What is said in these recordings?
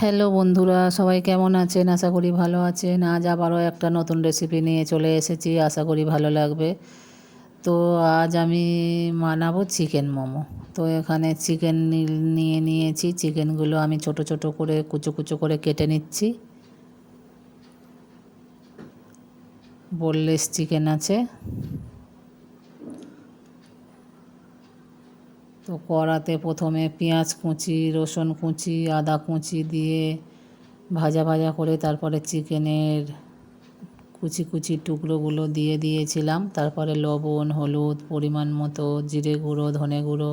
Hello বন্ধুরা, সবাই কেমন আছেন? আশা করি ভালো আছেন। আজ আবারও একটা নতুন রেসিপি নিয়ে চলে এসেছি, আশা করি ভালো লাগবে। তো আজ আমি বানাবো চিকেন মোমো। তো এখানে চিকেন নিয়ে নিয়েছি। চিকেনগুলো আমি ছোট ছোট করে, কুচো কুচো করে কেটে নিচ্ছি। বোললেস চিকেন আছে। তো কড়াতে প্রথমে পেঁয়াজ কুচি, রসুন কুচি, আদা কুচি দিয়ে ভাজা ভাজা করে তারপরে চিকেনের কুচি কুচি টুকরোগুলো দিয়ে দিয়েছিলাম। তারপরে লবণ, হলুদ, পরিমাণ মতো জিরে গুঁড়ো, ধনে গুঁড়ো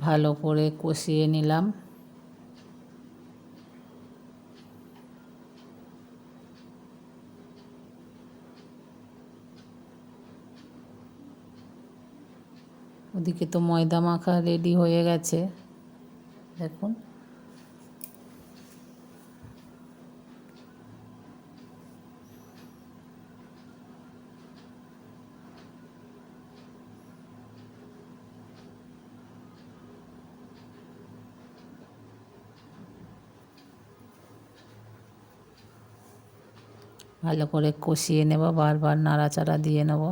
ভালো করে কষিয়ে নিলাম। ওদিকে তো ময়দা মাখা রেডি হয়ে গেছে। দেখুন। ভালো করে কষিয়ে নেব বারবার নাড়াচাড়া দিয়ে নেব।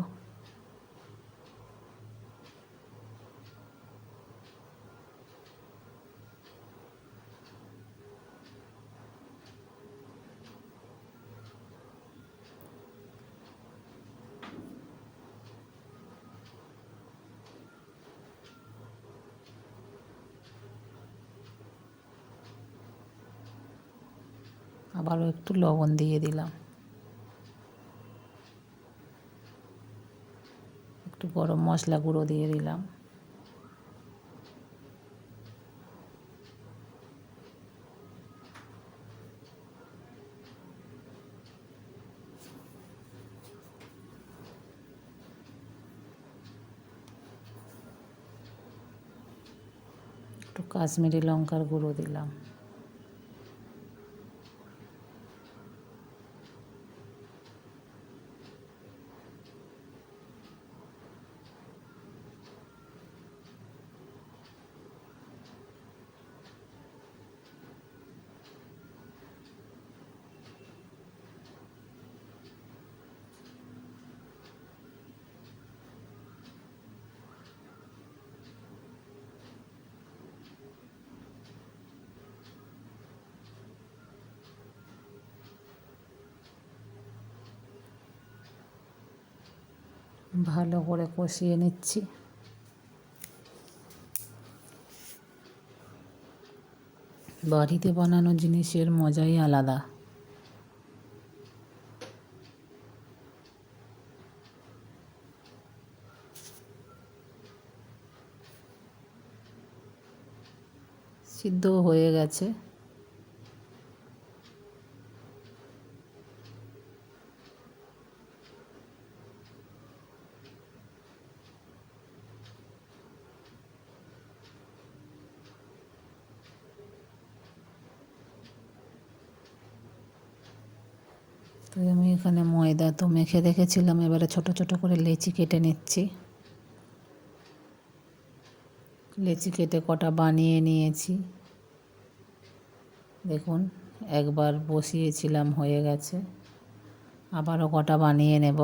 আবারও একটু লবণ দিয়ে দিলাম একটু গরম মশলা গুঁড়ো দিয়ে দিলাম। একটু কাশ্মীরি লঙ্কার গুঁড়ো দিলাম। ভালো করে কষিয়ে নিচ্ছি। বাড়িতে বানানো জিনিসের মজাই আলাদা। সিদ্ধ হয়ে গেছে। তো আমি এখানে ময়দা তো মেখে রেখেছিলাম, এবারে ছোট ছোট করে লেচি কেটে নিচ্ছি। লেচি কেটে কটা বানিয়ে নিয়েছি। দেখুন, একবার বসিয়েছিলাম, হয়ে গেছে। আবারও কটা বানিয়ে নেব।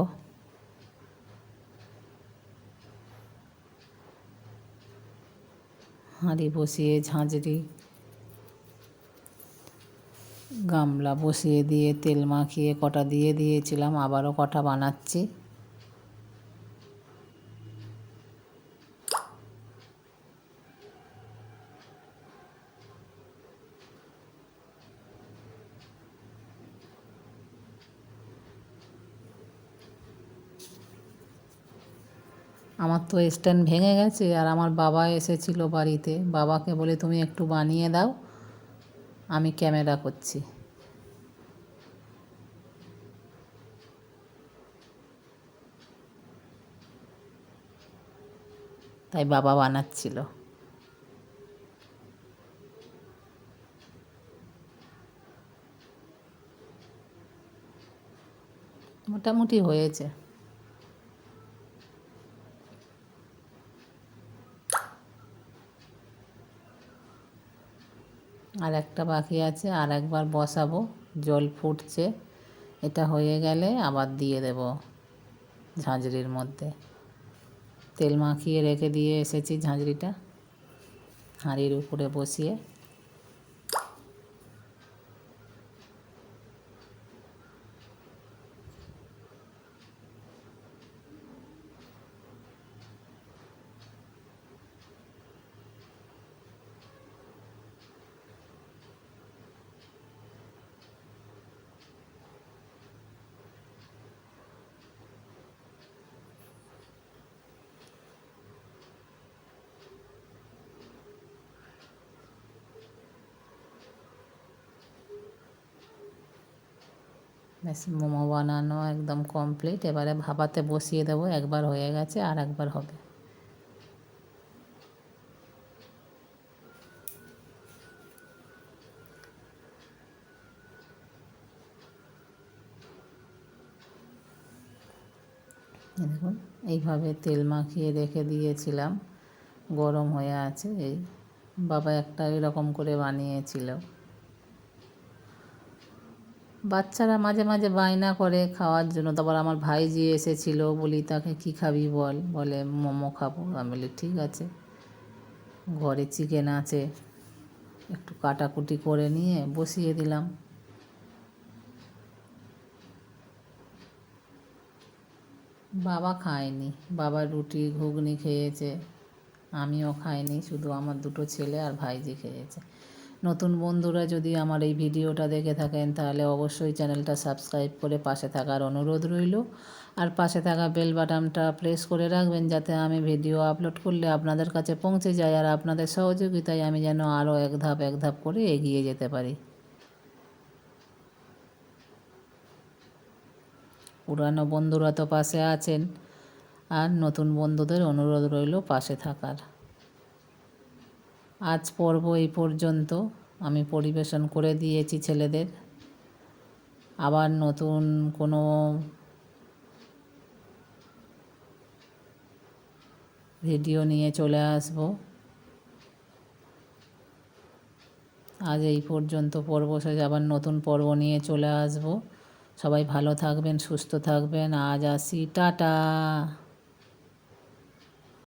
হাঁড়ি বসিয়ে, ঝাঁঝরি গামলা বসিয়ে দিয়ে, তেল মাখিয়ে, কটা দিয়ে দিয়েছিলাম, আবারও কটা বানাচ্ছি। আমার তো স্ট্যান্ড ভেঙে গেছে আর আমার বাবা এসেছিল বাড়িতে। বাবাকে বলে, তুমি একটু বানিয়ে দাও, আমি ক্যামেরা করছি। তাই বাবা বানাচ্ছিল। মোটামুটি হয়েছে। আর একটা বাকি আছে, আর একবার বসাবো, জল ফুটছে। এটা হয়ে গেলে আবার দিয়ে দেব ঝাঁঝরির মধ্যে। তেল মাখিয়ে রেখে দিয়ে এসেছি ঝাঁঝরিটা হাঁড়ির উপরে বসিয়ে। মোমো বানানো একদম কমপ্লিট এবারে ভাপাতে বসিয়ে দেবো, একবার হয়ে গেছে আর একবার হবে। দেখুন, এইভাবে তেল মাখিয়ে রেখে দিয়েছিলাম। গরম হয়ে আছে, এই বাবা একটা এরকম করে বানিয়েছিল। বাচ্চারা মাঝে মাঝে বায়না করে খাওয়ার জন্য। তারপর আমার ভাইজি এসেছিল, বলি, তাকে কি খাবি বল? বলে, মোমো খাব। আমি বলি, ঠিক আছে। ঘরে চিকেন আছে, একটু কাটাকুটি করে নিয়ে বসিয়ে দিলাম। বাবা খায়নি, বাবা রুটি, ঘুগনি খেয়েছে, আমিও খাইনি, শুধু আমার দুটো ছেলে আর ভাইজি খেয়েছে। নতুন বন্ধুরা যদি আমার এই ভিডিওটা দেখে থাকেন, তাহলে অবশ্যই চ্যানেলটা সাবস্ক্রাইব করে পাশে থাকার অনুরোধ রইল। আর পাশে থাকা বেল বাটনটা প্রেস করে রাখবেন যাতে আমি ভিডিও আপলোড করলে আপনাদের কাছে পৌঁছে যায় আর আপনাদের সহযোগিতায় আমি যেন আরও এক ধাপ এক ধাপ করে এগিয়ে যেতে পারি। পুরানো বন্ধুরা তো পাশে আছেন, আর নতুন বন্ধুদের অনুরোধ রইল পাশে থাকার। আজ পর্ব এই পর্যন্ত। আমি পরিবেশন করে দিয়েছি ছেলেদের। আবার নতুন কোনো ভিডিও নিয়ে চলে আসব। আজ এই পর্যন্ত পর্ব শেষ। আবার নতুন পর্ব নিয়ে চলে আসব। সবাই ভালো থাকবেন, সুস্থ থাকবেন। আজ আসি। টাটা!